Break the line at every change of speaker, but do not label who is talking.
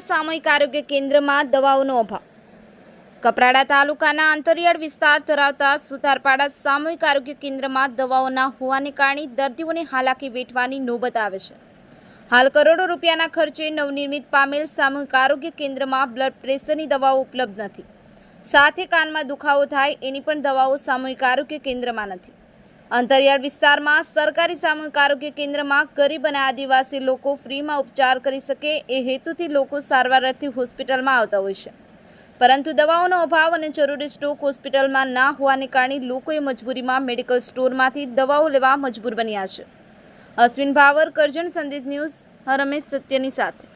સામૂહિક આરોગ્ય કેન્દ્રમાં દવાઓનો અભાવ. કપરાડા તાલુકાના અંતરિયાળ વિસ્તાર ધરાવતા સુતારપાડા સામૂહિક આરોગ્ય કેન્દ્રમાં દવાઓના હોવાને કારણે દર્દીઓને હાલાકી વેઠવાની નોબત આવે છે. હાલ કરોડો રૂપિયાના ખર્ચે નવનિર્મિત પામેલ સામૂહિક આરોગ્ય કેન્દ્રમાં બ્લડ પ્રેશરની દવાઓ ઉપલબ્ધ નથી. સાથે કાનમાં દુખાવો થાય એની પણ દવાઓ સામૂહિક આરોગ્ય કેન્દ્રમાં નથી. અંતરિયાળ વિસ્તારમાં સરકારી સામૂહિક આરોગ્ય કેન્દ્રમાં ગરીબ અને આદિવાસી લોકો ફ્રીમાં ઉપચાર કરી શકે એ હેતુથી લોકો સારવાર અર્થે હોસ્પિટલમાં આવતા હોય છે. પરંતુ દવાઓનો અભાવ અને જરૂરી સ્ટોક હોસ્પિટલમાં ના હોવાને કારણે લોકોએ મજબૂરીમાં મેડિકલ સ્ટોરમાંથી દવાઓ લેવા મજબૂર બન્યા છે. અશ્વિન ભાવર, કરજણ સંદેશ ન્યૂઝ રમેશ સત્યની સાથે.